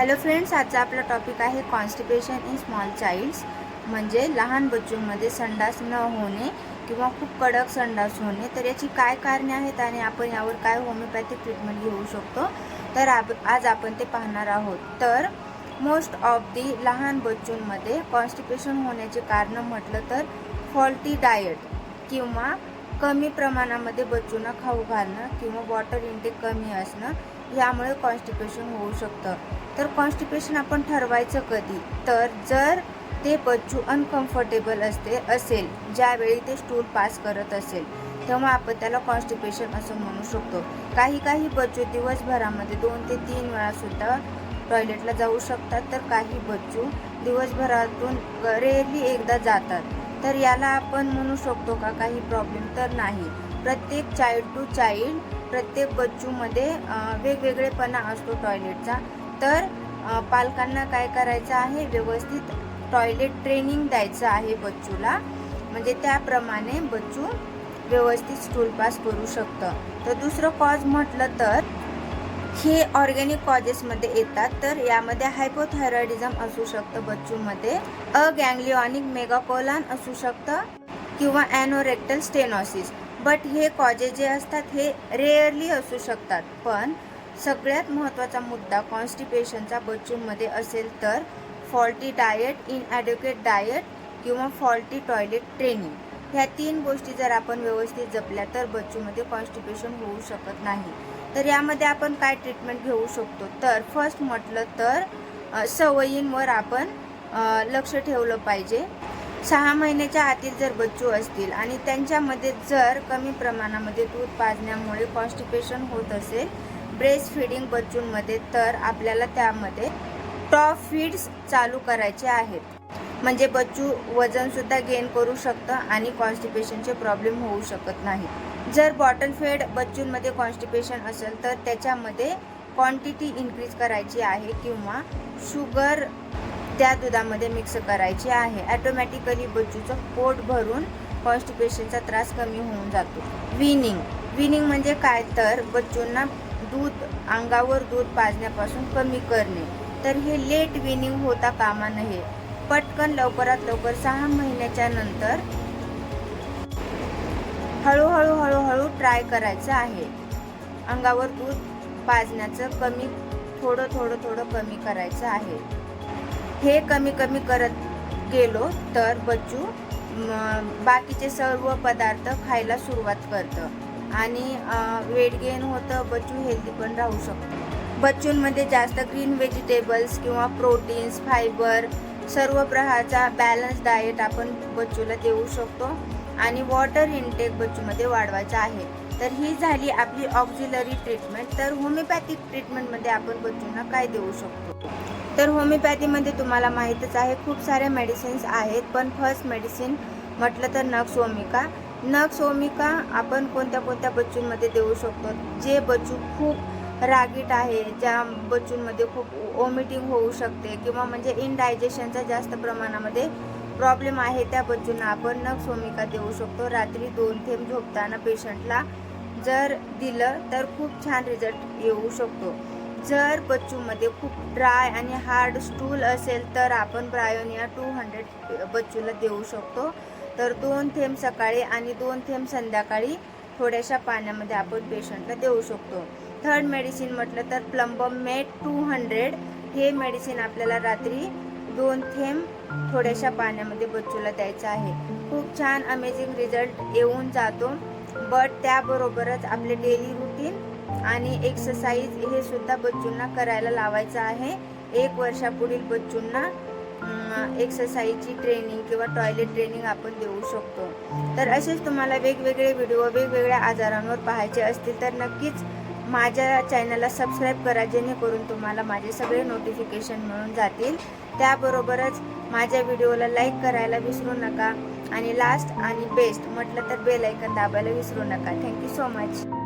Hello friends आजचा आपला topic आहे कॉन्स्टिपेशन इन स्मॉल चाइल्ड्स म्हणजे लहान बच्चूंमध्ये संडास न होणे किंवा खूप कडक संडास होणे. तर याची काय कारणे आहेत आणि आपण यावर काय होमिओपॅथिक ट्रीटमेंट घेऊ शकतो? तर आप आज आपण ते पाहणार आहोत. तर मोस्ट ऑफ दी लहान बच्चूंमध्ये कॉन्स्टिपेशन होण्याचे कारण म्हटलं तर फॉल्टी डाएट किंवा कमी प्रमाणामध्ये बच्चूंना खाऊ घालणं किंवा वॉटर इंटेक कमी असणं यामुळे कॉन्स्टिपेशन होऊ शकतं. तर कॉन्स्टिपेशन आपण ठरवायचं कधी? तर जर ते बच्चू अनकम्फर्टेबल असते असेल ज्यावेळी ते स्टूल पास करत असेल तेव्हा आपण त्याला कॉन्स्टिपेशन असं म्हणू शकतो. काही काही बच्चू दिवसभरामध्ये दोन ते तीन वेळासुद्धा टॉयलेटला जाऊ शकतात. तर काही बच्चू दिवसभरातून रेअरली एकदा जातात. तर याला आपण म्हणू शकतो का काही प्रॉब्लेम तर नाही. प्रत्येक चाइल्ड टू चाइल्ड प्रत्येक बच्चूमध्ये वेगवेगळेपणा असतो टॉयलेटचा तर पालकांना काय करायचं आहे? व्यवस्थित टॉयलेट ट्रेनिंग द्यायचं आहे बच्चूला. म्हणजे त्याप्रमाणे बच्चू व्यवस्थित स्टूल पास करू शकतं. तर दुसरं कॉज म्हटलं तर हे ऑर्गॅनिक कॉजेसमध्ये येतात तर यामध्ये हायपोथायरॉइडिझम असू शकतं बच्चूमध्ये. अगँग्लिओनिक मेगाकोलान असू शकतं किंवा ॲनोरेक्टल स्टेनॉसिस. बट हे कॉजेस जे असतात हे रेअरली असू शकतात. पण सगळ्यात महत्त्वाचा मुद्दा कॉन्स्टिपेशनचा बच्चूमध्ये असेल तर फॉल्टी डाएट इनॲड्युकेट डाएट किंवा फॉल्टी टॉयलेट ट्रेनिंग. ह्या तीन गोष्टी जर आपण व्यवस्थित जपल्या तर बच्चूमध्ये कॉन्स्टिपेशन होऊ शकत नाही. तर यामध्ये आपण काय ट्रीटमेंट घेऊ शकतो? तर फर्स्ट म्हटलं तर सवयींवर आपण लक्ष ठेवलं पाहिजे. सहा महिन्याच्या आतील जर बच्चू असतील आणि त्यांच्यामध्ये जर कमी प्रमाणामध्ये दूध पाजण्यामुळे कॉन्स्टिपेशन होत असेल ब्रेस्ट फिडिंग बच्चूंमध्ये तर आपल्याला त्यामध्ये टॉप फीड्स चालू करायचे आहेत. म्हणजे बच्चू वजनसुद्धा गेन करू शकतं आणि कॉन्स्टिपेशनचे प्रॉब्लेम होऊ शकत नाही. जर बॉटल फेड बच्चूंमध्ये कॉन्स्टिपेशन असेल तर त्याच्यामध्ये क्वांटिटी इन्क्रीज करायची आहे किंवा शुगर त्या दुधामध्ये मिक्स करायची आहे. ॲटोमॅटिकली बच्चूचं पोट भरून कॉन्स्टिपेशनचा त्रास कमी होऊन जातो. विनिंग विनिंग म्हणजे काय? तर बच्चूंना दूध अंगावर दूध पाजण्यापासून कमी करणे. तर हे लेट विनिंग होता कामा नये. पटकन लवकरात लवकर सहा महिन्याच्या नंतर हळूहळू हळूहळू ट्राय करायचं आहे. अंगावर दूध पाजण्याचं कमी थोडं थोडं थोडं कमी करायचं आहे. हे कमी कमी करत गेलो तर बच्चू बाकीचे सर्व पदार्थ खायला सुरुवात करतं. आणि वेट गेन होतं बच्चू हेल्दी पण राहू शकतो. बच्चूंमध्ये जास्त ग्रीन व्हेजिटेबल्स किंवा प्रोटीन्स फायबर सर्व प्रकारचा बॅलन्स डाएट आपण बच्चूला देऊ शकतो. आणि वॉटर इनटेक बच्चूमध्ये वाढवायचा आहे. तर ही झाली आपली ऑक्झिलरी ट्रीटमेंट तर होमिओपॅथिक ट्रीटमेंटमध्ये आपण बच्चूंना काय देऊ शकतो? तर होमिओपॅथीमध्ये तुम्हाला माहीतच आहे खूप साऱ्या मेडिसिन्स आहेत पण फर्स्ट मेडिसिन म्हटलं तर नक्स ओमिका. नक्स ओमिका आपण कोणत्या कोणत्या बच्चूंमध्ये देऊ शकतो? जे बच्चू खूप रागीट आहे ज्या बच्चूंमध्ये खूप ओमिटिंग होऊ शकते किंवा म्हणजे इनडायजेशनचा जास्त प्रमाणामध्ये प्रॉब्लेम आहे त्या बच्चूंना आपण नक्स ओमिका देऊ शकतो. रात्री दोन थेंब झोपताना पेशंटला जर दिलं तर खूप छान रिझल्ट येऊ शकतो. जर बच्चूमध्ये खूप ड्राय आणि हार्ड स्टूल असेल तर आपण ब्रायोनिया टू हंड्रेड बच्चूला देऊ शकतो. तर दोन थेंब सकाळी आणि दोन थेंब संध्याकाळी थोड्याशा पाण्यामध्ये आपण पेशंटला देऊ शकतो. थर्ड मेडिसिन म्हटलं तर प्लंबम मेट टू हंड्रेड हे मेडिसिन आपल्याला रात्री दोन थेंब थोड्याशा पाण्यामध्ये बच्चूला द्यायचं आहे. खूप छान अमेझिंग रिझल्ट येऊन जातो. बट त्याबरोबरच आपले डेली रुटीन आणि एक्सरसाइज हे सुद्धा बच्चूंना करायला लावायचं आहे. एक वर्षापुढील बच्चूंना एक्सरसाइजची ट्रेनिंग किंवा टॉयलेट ट्रेनिंग आपण देऊ शकतो. तर असेच तुम्हाला वेगवेगळे व्हिडिओ वेगवेगळ्या आजारांवर पाहायचे असतील तर नक्कीच माझ्या चॅनलला सबस्क्राईब करा जेणेकरून तुम्हाला माझे सगळे नोटिफिकेशन मिळून जातील. त्याबरोबरच माझ्या व्हिडिओला लाईक करायला विसरू नका. आणि लास्ट आणि बेस्ट म्हटलं तर बेल ऐकन दाबायला विसरू नका. Thank you so much